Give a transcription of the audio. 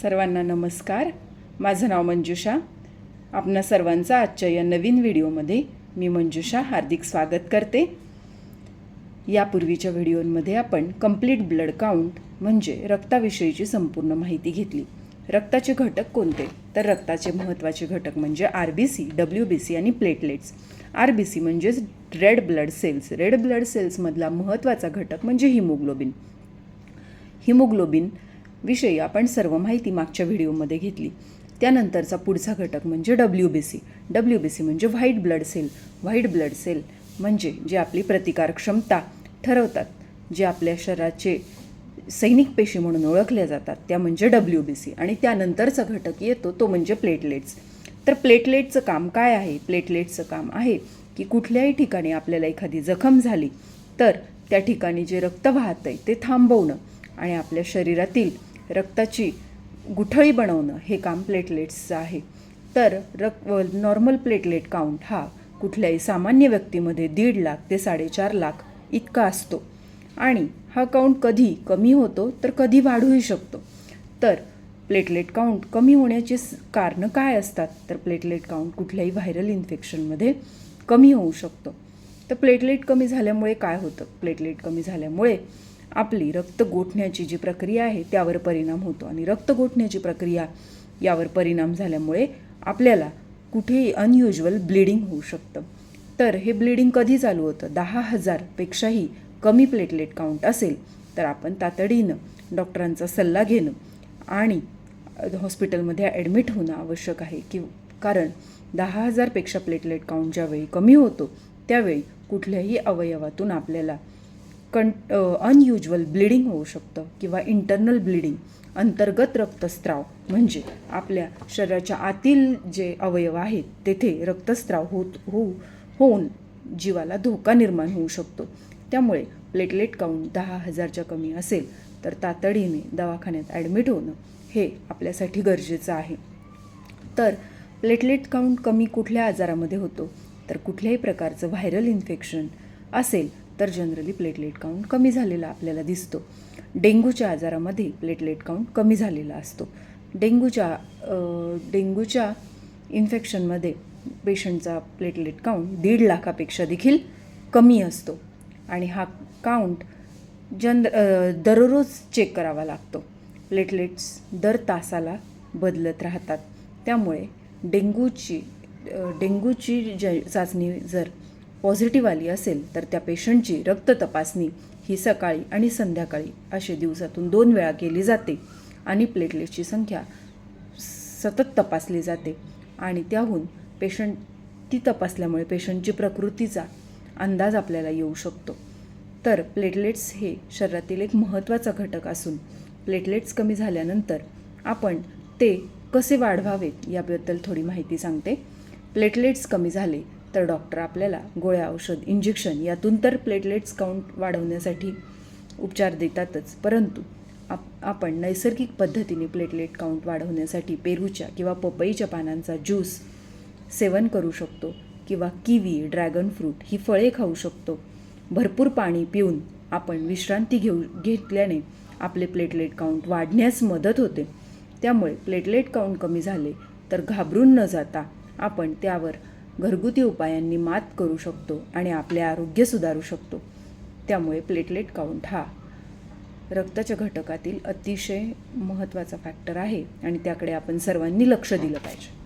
सर्वांना नमस्कार. माझं नाव मंजुषा. आपणा सर्वांचं आजच्या या नवीन व्हिडिओमध्ये मी मंजुषा हार्दिक स्वागत करते. यापूर्वीच्या व्हिडिओमध्ये आपण कंप्लीट ब्लड काउंट म्हणजे रक्ताविषयीची संपूर्ण माहिती घेतली. रक्ताचे घटक कोणते? तर रक्ताचे महत्त्वाचे घटक म्हणजे R B C W B C आणि प्लेटलेट्स आर बी सी म्हणजेच red blood cells red blood सेल्समधला महत्त्वाचा घटक म्हणजे हिमोग्लोबिन हिमोग्लोबिन विषयी आपण सर्व माहिती मागच्या व्हिडिओमध्ये घेतली. त्यानंतरचा पुढचा घटक म्हणजे W B C W B C म्हणजे white blood cell. White blood cell म्हणजे जे आपली प्रतिकार क्षमता ठरवतात जे आपल्या शरीराचे सैनिक पेशी म्हणून ओळखल्या जातात त्या म्हणजे डब्ल्यू बी सी आणि त्यानंतरचा घटक येतो तो म्हणजे प्लेटलेट्स. तर प्लेटलेटचं काम काय आहे? प्लेटलेटचं काम आहे की कुठल्याही ठिकाणी आपल्याला एखादी जखम झाली तर त्या ठिकाणी जे रक्त वाहत आहे ते थांबवणं आणि आपल्या शरीरातील रक्ताची गुठळी बनवणं हे काम प्लेटलेट्सचं आहे. तर रक नॉर्मल प्लेटलेट काउंट हा कुठल्याही सामान्य व्यक्तीमध्ये दीड लाख ते साडेचार लाख इतका असतो. आणि हा काउंट कधी कमी होतो तर कधी वाढूही शकतो. तर प्लेटलेट काउंट कमी होण्याची कारणं काय असतात? तर प्लेटलेट काउंट कुठल्याही व्हायरल इन्फेक्शनमध्ये कमी होऊ शकतो. तर प्लेटलेट कमी झाल्यामुळे काय होतं? प्लेटलेट कमी झाल्यामुळे आपली रक्त गोठण्याची जी प्रक्रिया आहे त्यावर परिणाम होतो. आणि रक्त गोठण्याची प्रक्रिया यावर परिणाम झाल्यामुळे आपल्याला कुठेही अनयुज्युअल ब्लिडिंग होऊ शकतं. तर हे ब्लिडिंग कधी चालू होतं? दहा हजारपेक्षाही कमी प्लेटलेट काउंट असेल तर आपण तातडीनं डॉक्टरांचा सल्ला घेणं आणि हॉस्पिटलमध्ये ॲडमिट होणं आवश्यक आहे. की कारण दहा हजारपेक्षा प्लेटलेट काउंट ज्यावेळी कमी होतो त्यावेळी कुठल्याही अवयवातून आपल्याला कं अनयुज्युअल ब्लिडिंग होऊ शकतं किंवा इंटरनल ब्लिडिंग अंतर्गत रक्तस्राव. म्हणजे आपल्या शरीराच्या आतील जे अवयव आहेत तेथे रक्तस्राव होत होऊ होऊन जीवाला धोका निर्माण होऊ शकतो. त्यामुळे प्लेटलेट काउंट दहा हजारच्या कमी असेल तर तातडीने दवाखान्यात ॲडमिट होणं हे आपल्यासाठी गरजेचं आहे. तर प्लेटलेट काउंट कमी कुठल्या आजारामध्ये होतो? तर कुठल्याही प्रकारचं व्हायरल इन्फेक्शन असेल तर जनरली प्लेटलेट काउंट कमी झालेला आपल्याला दिसतो. डेंग्यूच्या आजारामध्ये प्लेटलेट काउंट कमी झालेला असतो. डेंग्यूच्या डेंग्यूच्या इन्फेक्शनमध्ये पेशंटचा प्लेटलेट काउंट दीड लाखापेक्षा देखील कमी असतो. आणि हा काउंट जन दररोज चेक करावा लागतो. प्लेटलेट्स दर तासाला बदलत राहतात. त्यामुळे डेंग्यूची डेंग्यूची ज चाचणी जर पॉझिटिव्ह आली असेल तर त्या पेशंटची रक्त तपासणी ही सकाळी आणि संध्याकाळी असे दिवसातून दोन वेळा केली जाते आणि प्लेटलेटची संख्या सतत तपासली जाते. आणि त्याहून पेशंट ती तपासल्यामुळे पेशंटची प्रकृतीचा अंदाज आपल्याला येऊ शकतो. तर प्लेटलेट्स हे शरीरातील एक महत्त्वाचा घटक असून प्लेटलेट्स कमी झाल्यानंतर आपण ते कसे वाढवावेत याबद्दल थोडी माहिती सांगते. प्लेटलेट्स कमी झाले तर डॉक्टर आपल्याला गोळ्या औषध इंजेक्शन यातून तर प्लेटलेट्स काउंट वाढवण्यासाठी उपचार देतातच. परंतु आप आपण नैसर्गिक पद्धतीने प्लेटलेट काउंट वाढवण्यासाठी पेरूच्या किंवा पपईच्या पानांचा ज्यूस सेवन करू शकतो किंवा किवी ड्रॅगन फ्रूट ही फळे खाऊ शकतो. भरपूर पाणी पिऊन आपण विश्रांती घेऊ घेतल्याने आपले प्लेटलेट काउंट वाढण्यास मदत होते. त्यामुळे प्लेटलेट काउंट कमी झाले तर घाबरून न जाता आपण त्यावर घरगुती उपायांनी मात करू शकतो आणि आपले आरोग्य सुधारू शकतो. त्यामुळे प्लेटलेट काउंट हा रक्ताच्या घटकातील अतिशय महत्त्वाचा फॅक्टर आहे आणि त्याकडे आपण सर्वांनी लक्ष दिलं पाहिजे.